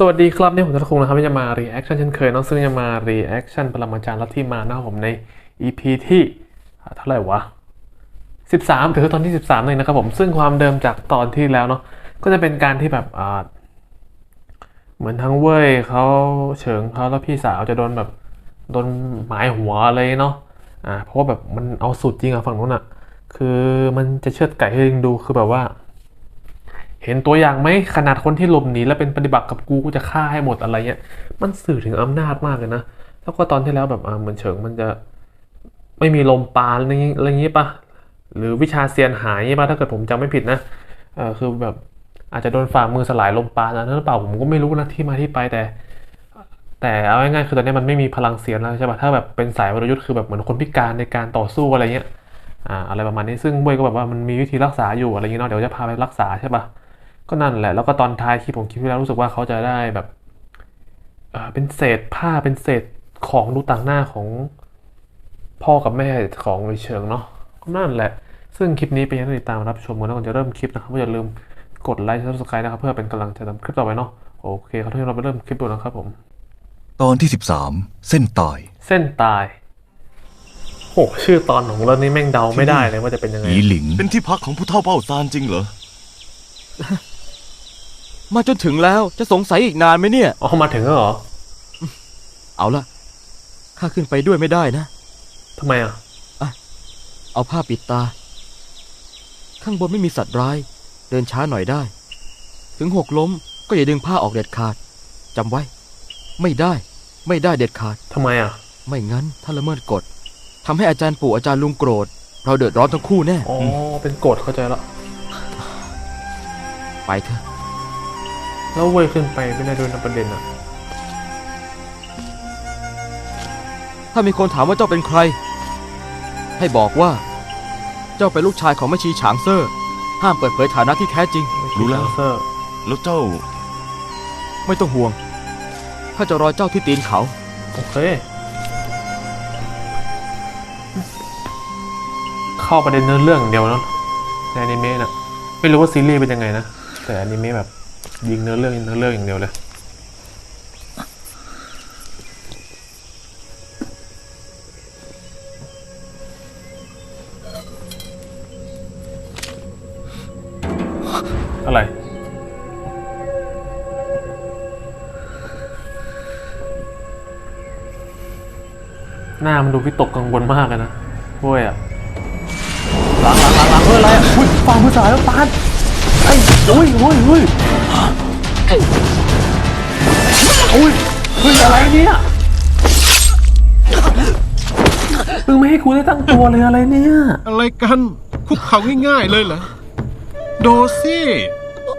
สวัสดีครับ นี่ผมทัศคุงนะครับที่จะมา reaction เช่นเคยน้องซึ่งจะมา reaction ปรมาจารย์ลัทธิมานะครับผมใน EP ที่อ่เท่าไหร่วะ 13ถือตอนที่ 13เลยนะครับผมซึ่งความเดิมจากตอนที่แล้วเนาะก็จะเป็นการที่แบบอ่าเหมือนทั้งเว่ยเขาเฉิงเขาแล้วพี่สาวจะโดนแบบโดนหมายหัวอะไรเนาะอ่าเพราะว่าแบบมันเอาสุดจริงอะฝั่งนู้นอะคือมันจะเชือดไก่ให้ลิงดูคือแบบว่า เห็นตัวอย่างไหมขนาดคนที่หลบหนีแล้วเป็นปฏิบัติกับกูกูจะฆ่าให้หมดอะไรเงี้ย มันสื่อถึงอำนาจมากเลยนะ แล้วก็ตอนที่แล้วแบบอ่าเหมือนเฉิงมันจะไม่มีลมปาณอะไรอย่างงี้อะไรอย่างงี้ปะหรือวิชาเซียนหายงี้ปะถ้าเกิดผมจำไม่ผิดนะเออคือแบบอาจจะโดนฝ่ามือสลายลมปาณนะนั่นหรือเปล่าผมก็ไม่รู้นะที่มาที่ไปแต่ แต่เอาง่ายๆคือตอนนี้มันไม่มีพลังเสียงแล้วใช่ปะถ้าแบบเป็นสายวรยุทธ์คือแบบเหมือนคนพิการในการต่อสู้อะไรเงี้ยอ่าอะไรประมาณนี้ซึ่งเว้ยก็แบบว่ามันมีวิธีรักษาอยู่อะไรเงี้ยเนาะเดี๋ยวจะพาไปรักษาใช่ปะ ก็นั่นแหละ แล้วก็ตอนท้ายคลิปผมคิดไว้แล้วรู้สึกว่าเขาจะได้แบบเออเป็นเศษผ้าเป็นเศษของดูต่างหน้าของพ่อกับแม่ของไอเชิงเนาะก็นั่นแหละ ซึ่งคลิปนี้เป็นยังไงติดตามรับชมกันแล้วก่อนจะเริ่มคลิปนะครับก็อย่าลืมกดไลค์และ subscribe นะครับ เพื่อเป็นกำลังใจทำคลิปต่อไปเนาะโอเคครับทุกท่านเราไปเริ่มคลิปดูนะครับผม ตอนที่ 13 เส้นตาย เส้นตายโหชื่อตอนของเรื่องนี้แม่งเดาไม่ได้เลยว่าจะเป็นยังไงอีหลิง เป็นที่พักของผู้เฒ่าเป้าซานจริงเหรอ มาจนถึงแล้วจะสงสัยอีกนานไหมเนี่ย อ๋อ มาถึงแล้วเหรอ เอาละข้าขึ้นไปด้วยไม่ได้นะ ทำไมอะ เอาผ้าปิดตา ข้างบนไม่มีสัตว์ร้าย เดินช้าหน่อยได้ ถึงหกล้มก็อย่าดึงผ้าออกเด็ดขาดจำไว้ ไม่ได้ ไม่ได้เด็ดขาด ทำไมอะ ไม่งั้นถ้าละเมิดกฎทำให้อาจารย์ปู่อาจารย์ลุงโกรธ เราเดือดร้อนทั้งคู่แน่ อ๋อ เป็นกฎเข้าใจแล้วไปเถอะ แล้วเว้ยขึ้นไปไม่ได้ด้วยนะประเด็นอะถ้ามีคนถามว่าเจ้าเป็นใคร ให้บอกว่า เจ้าเป็นลูกชายของแม่ชีฉางเซอร์ห้ามเปิดเผยฐานะที่แท้จริง รู้แล้ว เซอร์แล้วเจ้า ไม่ต้องห่วงข้าจะรอเจ้าที่ตีนเขา โอเค เข้าประเด็นเนื้อเรื่องอย่างเดียวเนาะในอนิเมะน่ะไม่รู้ว่าซีรีส์เป็นยังไงนะ แต่อนิเมะแบบ ยิงเนื้อเรื่องเนื้อเรื่องอย่างเดียวเลยอะไร หน้ามันดูวิตกกังวลมากเลยนะโว้ยอะหลังหลังหลังหลังเฮ้ยอะไรอะอุ้ยฝ่ามือสายแล้วปานไอ้อุ้ยอุ้ยอุ้ย อุ้ยเฮ้ยอะไรเนี่ยมึงไม่ให้กูได้ตั้งตัวเลยอะไรเนี่ย อะไรกัน คุกเข่าง่ายๆเลยเหรอ โดซี่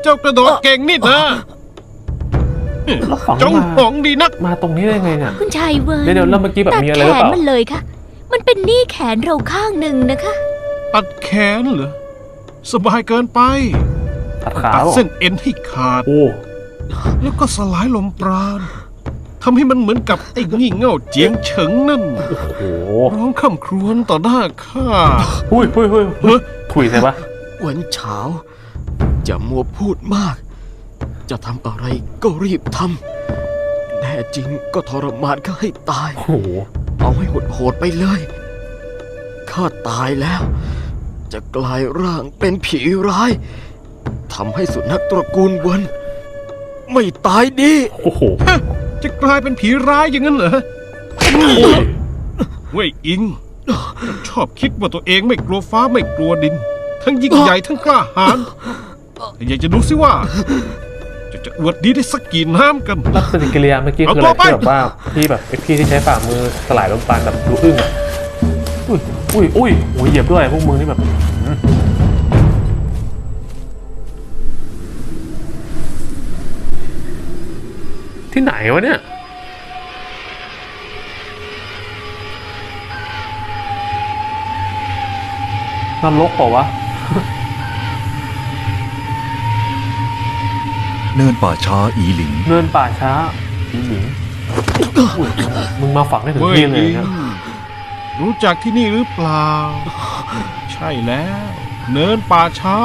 เจ้ากระโดดเก่งนี่นะแล้วฝังจงมาหองดีนัก มาตรงนี้ได้ไงเนี่ย คุณชายเวิร์นเดี๋ยวเดี๋ยวแล้วเมื่อกี้แบบตัดมีอะไรแขหรือเปนล่ามันเลยค่ะ มันเป็นหนี้แขนเราข้างหนึ่งนะคะ ตัดแขนเหรอ สบายเกินไป ตัดขาตัดเหรอเส้นเอ็นให้ขาด โอ้ แล้วก็สลายลมปราณทำให้มันเหมือนกับไอ้งี่เง่าเจียงเฉิงนั่นโหร้องค่ำครวญต่อหน้าข้าหุ้ยหุ้ยหุ้ยหุ้ยถุยใช่ปะวันเฉาอย่ามัวพูดมาก จะทำอะไรก็รีบทำแน่จริงก็ทรมานข้าให้ตายโอ้โหเอาให้โหดๆไปเลยข้าตายแล้ว จะกลายร่างเป็นผีร้ายทำให้สุนัขตระกูลเวน ไม่ตายดี โอ้โหจะกลายเป็นผีร้ายอย่างนั้นเหรอเว้ยอิง ชอบคิดว่าตัวเองไม่กลัวฟ้าไม่กลัวดิน ทั้งยิ่งใหญ่ทั้งกล้าหาญแต่อยากจะดูสิว่า จะจะอวดดีได้สักกี่น้ำกันแล้วปฏิกิริยาเมื่อกี้เอาคืออะไรตัวไปที่แบบว่าที่แบบไอพี่ที่ใช้ฝ่ามือสลายลมปานแบบดูอึ้งอะอุ้ยอุ้ยอุ้ยโอ้ยเหยียบด้วยพวกมึงนี่แบบ ที่ไหนวะเนี่ย นรกเปล่าวะ เนินป่าช้าอีหลิง เนินป่าช้าผีหญิงอุ้ยมึงมาฝังได้ถึงเว้ยที่เลยอิงนะรู้จักที่นี่หรือเปล่า ใช่แล้ว เนินป่าช้า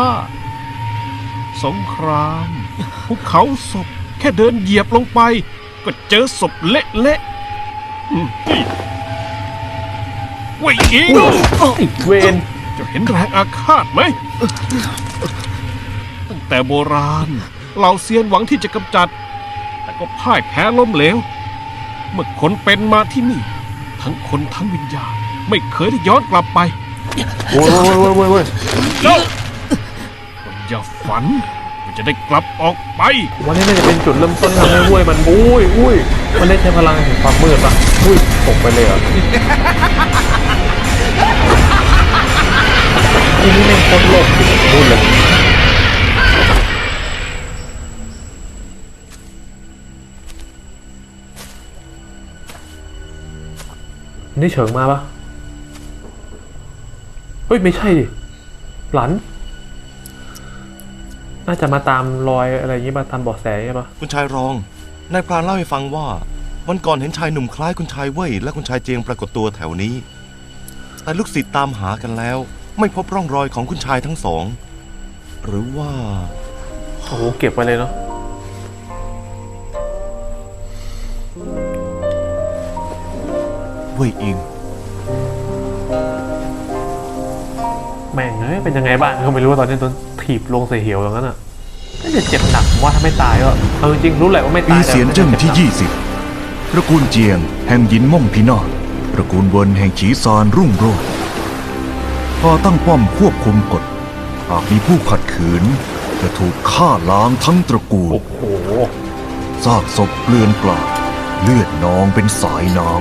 สงครามภูเขาศพแคค่เดินเหยียบลงไป ก็เจอศพเละเละๆอืมนี่เว่ยอิงอีกเวนเจะเห็นแรงอาฆาตไหม ตั้งแต่โบราณเหล่าเซียนหวังที่จะกำจัด แต่ก็พ่ายแพ้ล้มเหลว เมื่อคนเป็นมาที่นี่ ทั้งคนทั้งวิญญาณไม่เคยได้ย้อนกลับไป โว้ยโว้ยโว้ยโว้ยโว้ยเจ้าก็อย่าฝันว่า จะได้กลับออกไป วันนี้น่าจะเป็นจุดเริ่มต้นที่ทำให้เว้ยมันอุ้ยอุ้ยมันได้ใช้พลังแห่งความมืดปะอุ้ยตกไปเลยเหรอะทีนี้แม่งโคตรโลกพูดเลยนี่เฉิงมาปะเฮ้ย ไม่ใช่ดิ หลัน น่าจะมาตามรอยอะไรอย่างงี้มาตามเบาะแสใช่ปะคุณชายรอง นายพรานเล่าให้ฟังว่า วันก่อนเห็นชายหนุ่มคล้ายคุณชายเว่ยและคุณชายเจียงปรากฏตัวแถวนี้ แต่ลูกศิษย์ตามหากันแล้ว ไม่พบร่องรอยของคุณชายทั้งสอง หรือว่า โอ้โหเก็บไว้เลยเนาะเว่ยอิงแม่งเอ้ยเป็นยังไงบ้างก็ไม่รู้ว่าตอนนี้โดน ถีบลงใส่เหวอย่างนั้นอะน่าจะเจ็บหนักผมว่าถ้าไม่ตายก็เอาจริงๆรู้แหละว่าไม่ปีตายเสียนเจิ้งที่ยี่ 20 ตระกูลเจียง แห่งหยินม่งพินาศตระกูลเวินแห่งฉีซานรุ่งโรจน์พอตั้งป้อมควบคุมกฎหากมีผู้ขัดขืน จะถูกฆ่าล้างทั้งตระกูลโอ้โหซากศพเกลื่อนกลาดเลือดนองเป็นสายน้ำ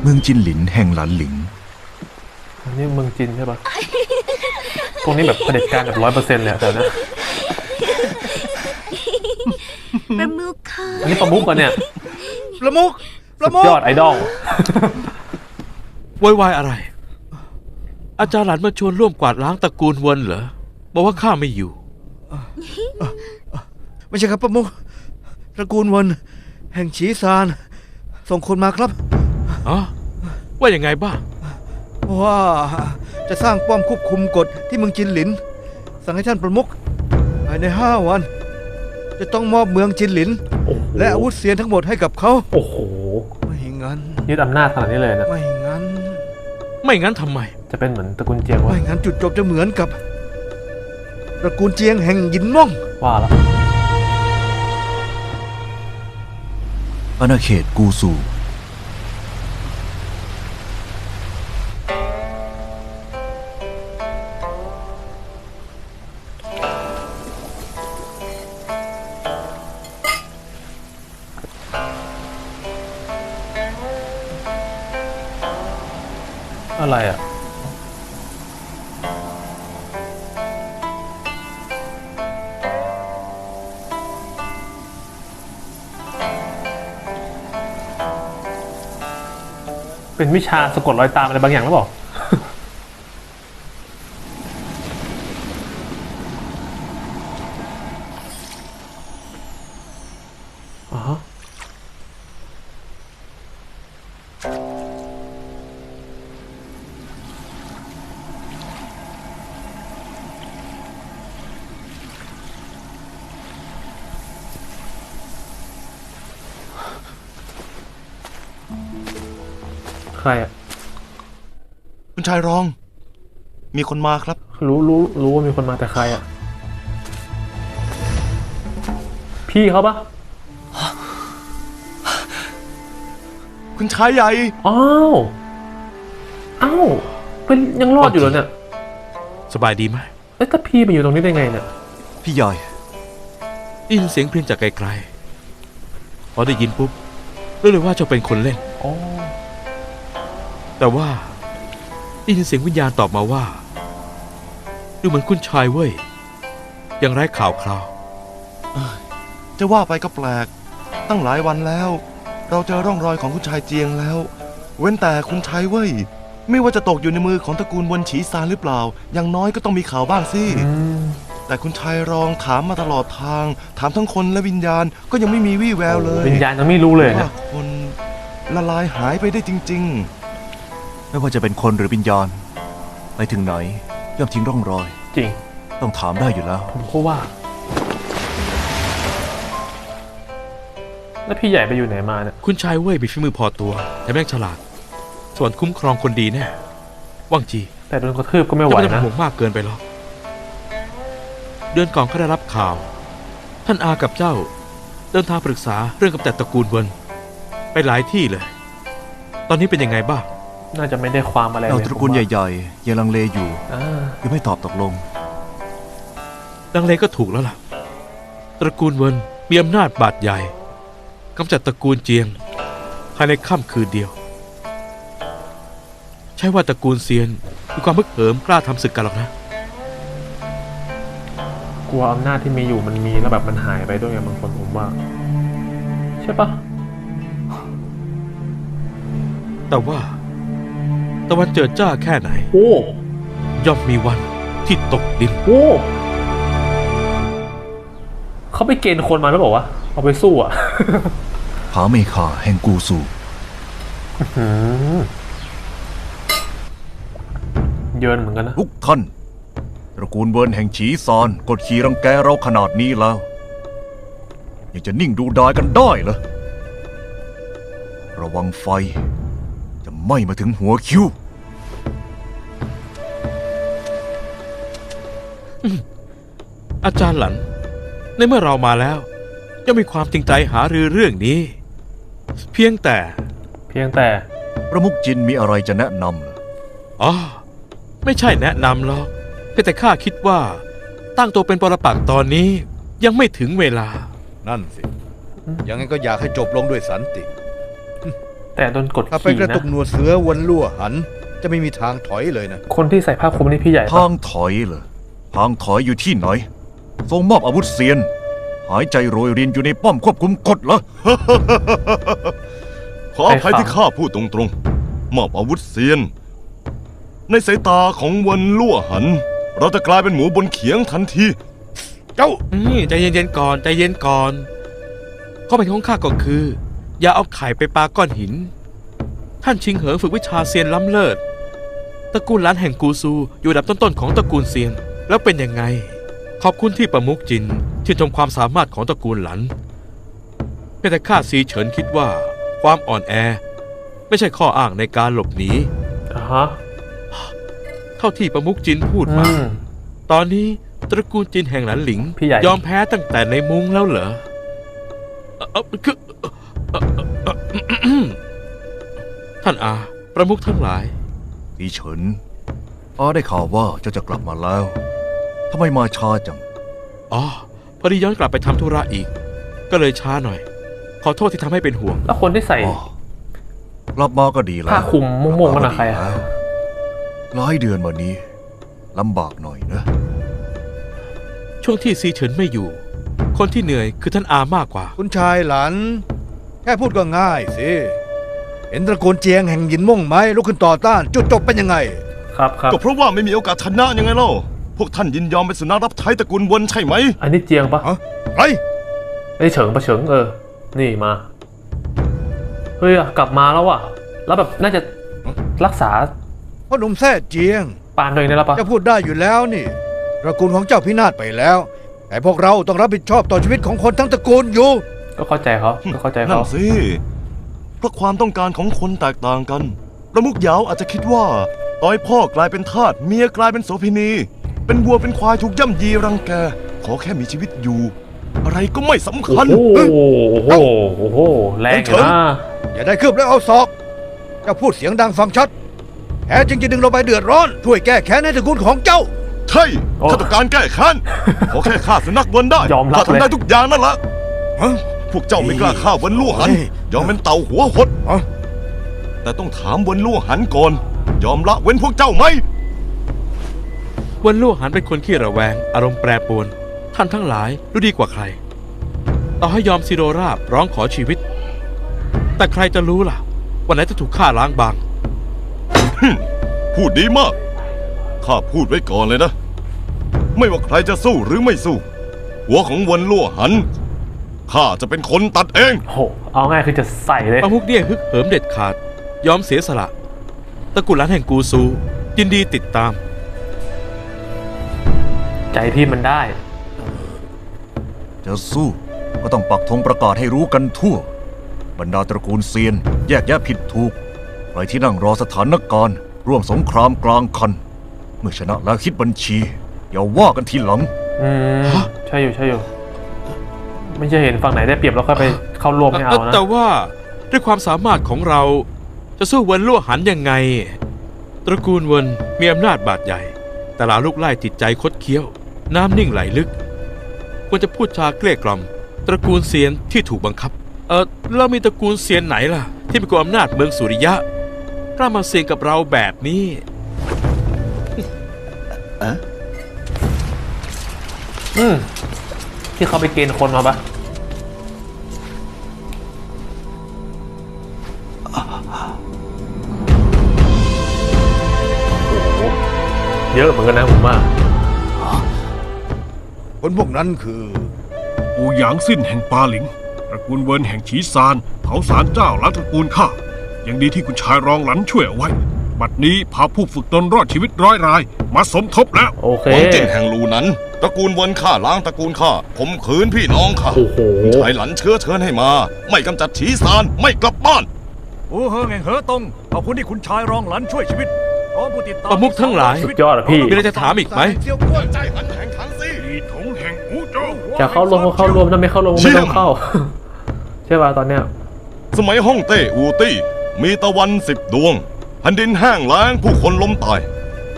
เมืองจินหลินแห่งหลันหลิง อันนี้เมืองจีนใช่ปะ ตรงนี้แบบเผด็จการแบบร้อยเปอร์เซ็นต์เลยอะแต่นะประมุขค่ะอันนี้ประมุกกันเนี่ยประมุกปสุระดมุกยอดไอดอลโวยวายอะไร อาจารย์หลานมาชวนร่วมกวาดล้างตระกูลเวนเหรอ บอกว่าข้าไม่อยู่ ไม่ใช่ครับประมุกตระกูลวนแห่งฉีซาน ส่งคนมาครับ อ๋อ ว่าอย่างไงบ้าง ว่าจะสร้างป้อมควบคุมกฎที่เมืองจินหลิน สั่งให้ท่านประมุขภายในห้าวัน จะต้องมอบเมืองจินหลิน โอ้โหและอาวุธเสียนทั้งหมดให้กับเขาโอ้โหไม่งั้น ยึดอำนาจขนาดนี้เลยนะไม่งั้น ไม่งั้นทำไม จะเป็นเหมือนตระกูลเจียงวะไม่งั้นจุดจบจะเหมือนกับตระกูลเจียงแห่งหยินม่อง ว่าละอาณาเขตกูซู เป็นวิชาสะกดรอยตามอะไรบางอย่างหรือเปล่า มีคนมาครับ รู้รู้รู้ว่ามีคนมาแต่ใครอะ พี่เขาปะคุณชายใหญ่ อ้าวอ้าวเป็นยังรอดอยู่เหรอเนี่ย สบายดีไหมเอ้ยถ้าพี่มาอยู่ตรงนี้ได้ไงเนี่ยพี่ใหญ่ได้ยินเสียงเพลงจากไกลๆพอได้ยินปุ๊บรู้เลยว่าเจ้าเป็นคนเล่น อ๋อ แต่ว่าได้ยินเสียงวิญญาณตอบมาว่า ดูเหมือนคุณชายเว้ย ยังไร้ข่าวคราว จะว่าไปก็แปลก ตั้งหลายวันแล้ว เราเจอร่องรอยของคุณชายเจียงแล้ว เว้นแต่คุณชายเว่ยไม่ว่าจะตกอยู่ในมือของตระกูลวนฉีซานหรือเปล่า อย่างน้อยก็ต้องมีข่าวบ้างสิอืมแต่คุณชายรองถามมาตลอดทาง ถามทั้งคนและวิญญาณก็ยังไม่มีวี่แววเลยวิญญาณยังไม่รู้เลยว่าเนี่ยคนละลายหายไปได้จริงไม่ว่าจะเป็นคนหรือวิญญาณไปถึงไหน ย่อมทิ้งร่องรอย จริง ต้องถามได้อยู่แล้ว ผมก็ว่า แล้วพี่ใหญ่ไปอยู่ไหนมาเนี่ยคุณชายเว่ยมีฝีมือพอตัวแต่แม่งฉลาด ส่วนคุ้มครองคนดีแน่ว่างจีแต่โดนกระทืบก็ไม่ไหวจะไม่ต้องนะห่วงมากเกินไปหรอก เดือนก่อนเขาได้รับข่าว ท่านอากับเจ้า เดินทางปรึกษาเรื่องกำจัดตระกูลเวินไปหลายที่เลย ตอนนี้เป็นยังไงบ้าง น่าจะไม่ได้ความอะไรเราเลยตระกูลผมว่าใหญ่ๆยังลังเลอยู่อ่ายังไม่ตอบตกลงดังเลก็ถูกแล้วล่ะ ตระกูลเวินมีอำนาจบาดใหญ่กำจัดตระกูลเจียงภายในค่ำคืนเดียว ใช่ว่าตระกูลเซียนมีความพึกเหิมกล้าทำศึกกันหรอกนะ กลัวอำนาจที่มีอยู่มันมีแล้วแบบมันหายไปด้วยไงบางคนผมว่า ใช่ปะแต่ว่า ตะวันเจิดจ้าแค่ไหน โอ้ย่อมมีวันที่ตกดิน โอ้เขาไปเกณฑ์คนมาแล้วบอกว่าเอาไปสู้อะ ผาเมฆาแห่งกูซูหืมเยินเหมือนกันนะ ทุกท่านตระกูลเวิร์นแห่งฉีซานกดขี่รังแกเราขนาดนี้แล้ว ยังจะนิ่งดูดายกันได้เหรอระวังไฟจะ ไหม้มาถึงหัวคิ้ว อาจารย์หลัน ในเมื่อเรามาแล้วย่อมมีความจริงใจหารือเรื่องนี้ เพียงแต่ เพียงแต่ประมุกจินมีอะไรจะแนะนำเหรออ๋อไม่ใช่แนะนำหรอกเพียงแต่ข้าคิดว่า ตั้งตัวเป็นปรปักษ์ตอนนี้ยังไม่ถึงเวลา นั่นสิ ยังไงก็อยากให้จบลงด้วยสันติ แต่โดนกดถ้าเป็นขี่กระตุนะกหนวดเสือวนลั่วหัน จะไม่มีทางถอยเลยนะ คนที่ใส่ผ้าคลุมนี่พี่ใหญ่ปะทางถอยเหรอทางถอยอยู่ที่ไหน ทรงมอบอาวุธเซียน หายใจโรยรินอยู่ในป้อมควบคุมกฎเหรอ ขออภัยที่ข้าพูดตรงๆ มอบอาวุธเซียน ในสายตาของเวนลั่วหัน เราจะกลายเป็นหมูบนเขียงทันที เจ้า อืมใจเย็นๆก่อนใจเย็นก่อนข้อเป็นของข้าก็คือ อย่าเอาไข่ไปปาก้อนหิน ท่านชิงเหิงฝึกวิชาเซียนล้ำเลิศตระกูลล้านแห่งกูซูอยู่อันดับต้นๆของตระกูลเซียนแล้วเป็นยังไง ขอบคุณที่ประมุกจินชื่นชมความสามารถของตระกูลหลันเพียงแต่ข้าซีเฉินคิดว่า ความอ่อนแอ ไม่ใช่ข้ออ้างในการหลบหนีอ่าฮะเท่าที่ประมุกจินพูดอืมามตอนนี้ตระกูลจินแห่งหลันหลิง พี่ใหญ่ ยอมแพ้ตั้งแต่ในมุ้งแล้วเหรอเอ่อเอ่อคือเอ่อ เอ่อเอ่ออืมท่านอา ประมุขทั้งหลาย อีเฉินอาได้ข่าวว่าเจ้าจะกลับมาแล้ว ทำไมมาช้าจัง อ๋อ พอดีย้อนกลับไปทำธุระอีก ก็เลยช้าหน่อย ขอโทษที่ทำให้เป็นห่วง แล้วคนที่ใส่ อ๋อกลับมาก็ดีแล้วผ้าคลุมม่วงๆนั่นน่ะใครอะ กลับมาก็ดีแล้วหลายเดือนมานี้ลำบากหน่อยนะ ช่วงที่ซีเฉินไม่อยู่ คนที่เหนื่อยคือท่านอามากกว่า คุณชายหลัน แค่พูดก็ง่ายสิ เห็นตระกูลเจียงแห่งหยินม่งไหมลุกขึ้นต่อต้าน จุดจบเป็นยังไง ครับครับก็เพราะว่าไม่มีโอกาสชนะยังไงเล่าพวกท่านยินยอมเป็นสุนัขรับใช้ตระกูลเวนใช่ไหมอันนี้เจียงปะฮะไรไอ้ยเฉิงปะเฉิงเออ นี่มา เฮ้ยอะกลับมาแล้วว่ะ แล้วแบบน่าจะรักษาพ่อหนุ่มแท้เจียง ปานตัวเองได้แล้วปะจะพูดได้อยู่แล้วนี่ตระกูลของเจ้าพินาศไปแล้ว แต่พวกเราต้องรับผิดชอบต่อชีวิตของคนทั้งตระกูลอยู่ ก็เข้าใจเขาก็เข้าใจนั่เขา นสิเพราะความต้องการของคนแตกต่างกัน ประมุกเหยาวอาจจะคิดว่าต่อยพ่อกลายเป็นทาสเมียกลายเป็นโสเภณี เป็นวัวเป็นควายถูกย่ำยีรังแก ขอแค่มีชีวิตอยู่ อะไรก็ไม่สำคัญ โอ้โหโอ้โหโอ้โหแรงอยู่นะ อย่าได้คืบแล้วเอาศอกเจ้าพูดเสียงดังฟังชัดแท้จริงจะดึงเราไปเดือดร้อน ช่วยแก้แค้นให้ตระกูลของเจ้า ใช่ข้าต้องการแก้แค้นขอแค่ฆ่าสุนัขเวนได้ยอมรับข้าทำได้เลยทุกอย่างนั่นแหละฮะ พวกเจ้าไม่กล้าฆ่าเวนลู่หันเฮ้ยยอมเป็นเต่าหัวหดฮะแต่ต้องถามเวนลู่หันก่อน ยอมละเว้นพวกเจ้าไหม วันลู่หันเป็นคนขี้ระแวง อารมณ์แปรปรวน ท่านทั้งหลายรู้ดีกว่าใคร ต่อให้ยอมซิโรราบร้องขอชีวิต แต่ใครจะรู้ล่ะ วันไหนจะถูกฆ่าล้างบาง พูดดีมาก ข้าพูดไว้ก่อนเลยนะ ไม่ว่าใครจะสู้หรือไม่สู้ หัวของเวนลู่หัน ข้าจะเป็นคนตัดเองโอ้โห เอาง่ายคือจะใส่เลยประมุกเนี่ยฮึกเหิมเด็ดขาด ยอมเสียสละ ตระกุลล้านแห่งกูซู ยินดีติดตาม ใจพี่มันได้ จะสู้ก็ต้องปักธงประกาศให้รู้กันทั่ว บรรดาตระกูลเซียน แยกแยะผิดถูกใครที่นั่งรอสถานการณ์ร่วมสงครามกลางคัน เมื่อชนะแล้วคิดบัญชี อย่าว่ากันทีหลัง อืม ใช่อยู่ใช่อยู่ ไม่ใช่เห็นฝั่งไหนได้เปรียบแล้วค่อยไปเข้าร่วมไม่เอานะแต่ว่าด้วยความสามารถของเราจะสู้เวินลั่วหันยังไง ตระกูลเวินมีอำนาจบาดใหญ่ แต่ลาลูกไล่จิตใจคดเคี้ยว น้ำนิ่งไหลลึก ควรจะพูดจาเกลี้ยกล่อม ตระกูลเซียนที่ถูกบังคับ เออเรามีตระกูลเซียนไหนล่ะ ที่เป็นกลุ่มอำนาจเมืองสุริยะกล้ามาเสี่ยงกับเราแบบนี้อืม ที่เขาไปเกณฑ์คนมาปะโอ้โหเยอะเหมือนกันนะผมว่าคนพวกนั้นคือ อูหยางสิ้นแห่งปาหลิง ตระกูลเวินแห่งฉีซาน เผาสารเจ้าล้างตระกูลข้า ยังดีที่คุณชายรองหลันช่วยเอาไว้ บัดนี้พาผู้ฝึกตนรอดชีวิตร้อยราย มาสมทบแล้ว โอเค หวังเจินแห่งลูนั้น ตระกูลเวินข้าล้างตระกูลข้าผมขืนพี่น้องข้าโอ้โหชายหลันเชื้อเชิญให้มา ไม่กำจัดฉีซานไม่กลับบ้านโอ้เฮงแห่งเหอตงขอบคุณที่คุณชายรองหลันช่วยชีวิตพร้อมผู้ติดตามประมุขทั้งหลายสุดยอดอะพี่ มีอะไรจะถามอีกไหมเสี่ยวกวนใจหันแห่งขันซีอีถงแห่งอูโจวจะเข้าร่วมก็เข้าร่วมถ้าไม่เข้าร่วมก็ไม่ต้องเข้า ใช่ป่ะตอนเนี้ยสมัยฮ่องเต้อูตี้มีตะวันสิบดวงแผ่นดินแห้งแล้งผู้คนล้มตาย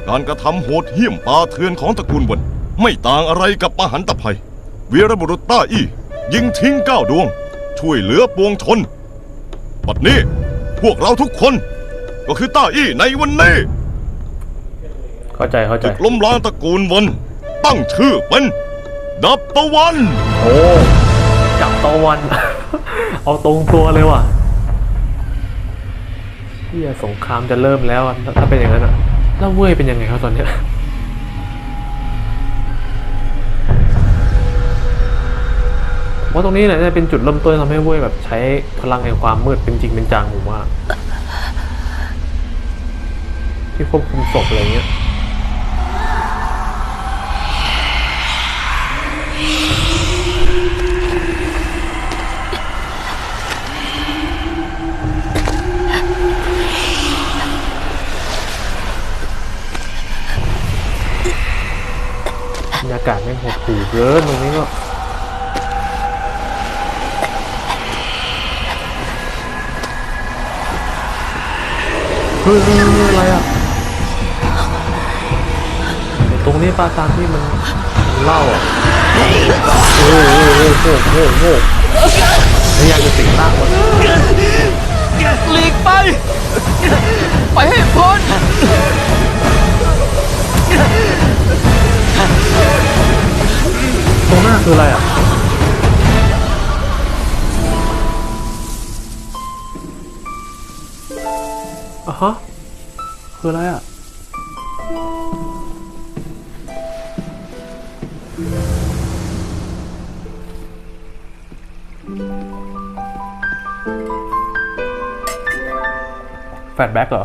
การกระทำโหดเหี้ยมปาเถื่อนของตระกูลเวน ไม่ต่างอะไรกับมหันตภัย วีรบุรุษต้าอี้ยิงทิ้งเก้าดวง ช่วยเหลือปวงชน บัดนี้พวกเราทุกคนก็คือต้าอี้ในวันนี้เข้าใจเข้าใจศึกล้มล้างตระกูลเวน ตั้งชื่อเป็นดับตะวัน โอ้จับตะวัน เอาตรงตัวเลยว่ะเฮียสงครามจะเริ่มแล้วอะถ้าเป็นอย่างนั้นอะแล้วเว่ยเป็นยังไงครับตอนเนี้ย ว่าตรงนี้แหละจะเป็นจุดเริ่มต้นทำให้เว่ยแบบใช้พลังแห่งความมืดเป็นจริงเป็นจังผมว่า ที่ควบคุมศพอะไรเงี้ยบรรยากาศแม่งหดหู่เกินตรงนี้ก็ เฮ้ยอะไรอะตรงนี้ปลาตามที่มันเล่าอะโอ้โหโอ้โหโอ้โห คืออะไรอะ แฟลชแบ็กเหรอ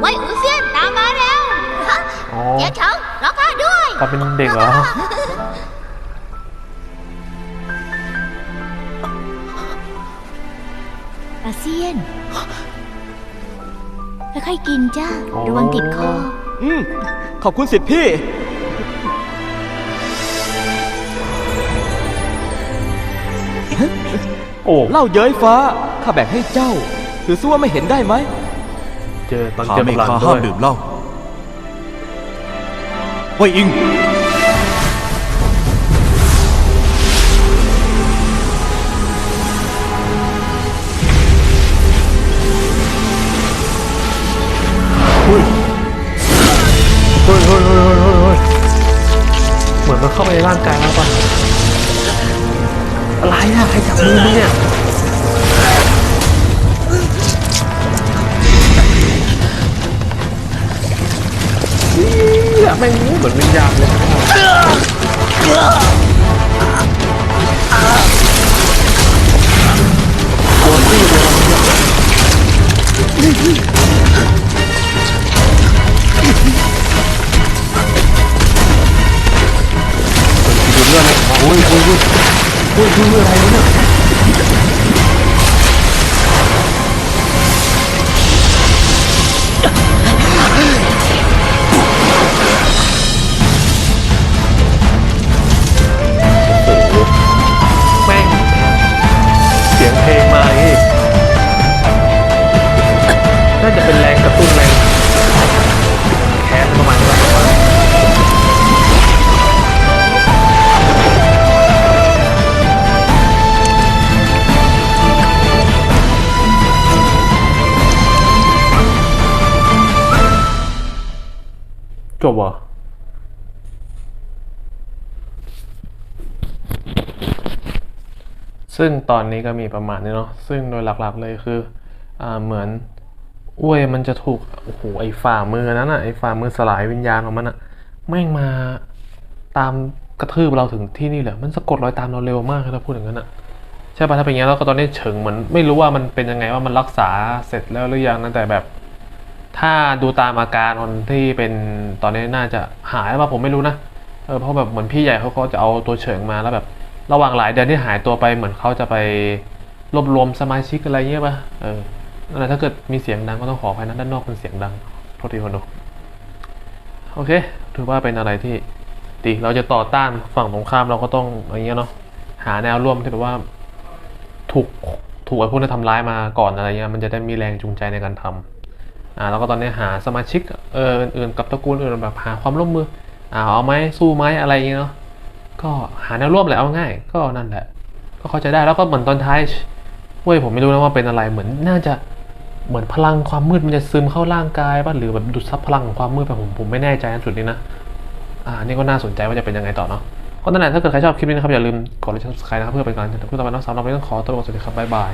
ไว้อูเซียนตามมาแล้วอ๋อ เดี๋ยวเฉิงรอข้าด้วย ตอนเป็นเด็กเหรอ อาเซียน ค่อยๆกินจ้าอ๋อระวังติดคอ อืมขอบคุณสิทธิ์พี่ โอ้เหล่าเย้ยฟ้า ข้าแบ่งให้เจ้า ถือซะว่าไม่เห็นได้ไหม เจอตอนข้าเจอไม่พลังข้าด้ห้าวมยดื่มเหล้าเว่ยอิง ยเฮ้ยเฮ้ยเฮ้ยเฮ้ยเฮ้ยเหมือนมันเข้าไปในร่างกายแล้วป่ะอะไรอะใครจับมือมึงเนี่ยแม่งเหมือนวิญญาณเลยตัวซีดเลยว่ะดูเลือดเลย โอ้ยโอ้ยโอ้ยโนี้ก็มีประมาณนี้เนาะซึ่งโดยหลักๆเลยคืออเหมือนอ้วยมันจะถูกโอ้โหไอ้ฝ่ามือนั้นอะไอ้ฝ่ามือสลายวิญญาณของมันอะแม่งมาตามกระทืบเราถึงที่นี่เลยมันสะกดรอยตามเราเร็วมากถ้าพูดอย่างนั้นอะใช่ปะถ้าเป็นอย่างนี้แล้วก็ตอนนี้เฉิงเหมือนไม่รู้ว่ามันเป็นยังไงว่ามันรักษาเสร็จแล้วหรือยังนะแต่แบบ ถ้าดูตามอาการคนที่เป็นตอนนี้น่าจะหายป่ะผมไม่รู้นะเออเพราะแบบเหมือนพี่ใหญ่เขาก็จะเอาตัวเฉิงมาแล้วแบบ ระหว่างหลายเดือนที่หายตัวไปเหมือนเขาจะไปรวบรวมสมาชิกอะไรเงี้ยป่ะเออนั่นแหละถ้าเกิดมีเสียงดังก็ต้องขออภัยนะด้านนอกเป็นเสียงดังโทษทีคนดูโอเค ถือว่าเป็นอะไรที่ดีเราจะต่อต้านฝั่งตรงข้ามเราก็ต้องอย่างเงี้ยเนาะหาแนวร่วมที่แบบว่า ถูกถูกไอ้พวกนี้นทำร้ายมาก่อนอะไรเงี้ยมันจะได้มีแรงจูงใจในการทำอ่าแล้วก็ตอนนี้หาสมาชิกเอออื่นๆกับตระกูลอื่นแบบหาความร่วมมืออ่าเอาไหมสู้ไหมอะไรเงี้ยเนาะ ก็หาแนวร่วมแหละเอาง่ายก็นั่นแหละ ก็เขาจะได้แล้วก็เหมือนตอนท้ายเว้ยผมไม่รู้นะว่าเป็นอะไรเหมือนน่าจะเหมือนพลังความมืดมันจะซึมเข้าร่างกายป่ะหรือแบบดูดซับพลังของความมืดไปผมผมไม่แน่ใจนสุดนี้นะอ่านี่ก็น่าสนใจว่าจะเป็นยังไงต่อเนาะก็นั่นแหละถ้าเกิดใครชอบคลิปนี้นะครับอย่าลืมกดไลค์ซับสไครต์นะครับเพื่อเป็นกำลังใจเพื่อต่อไปน้อรับวเราไม่ต้องขอตัวลาสวัสดีครับบ๊ายบาย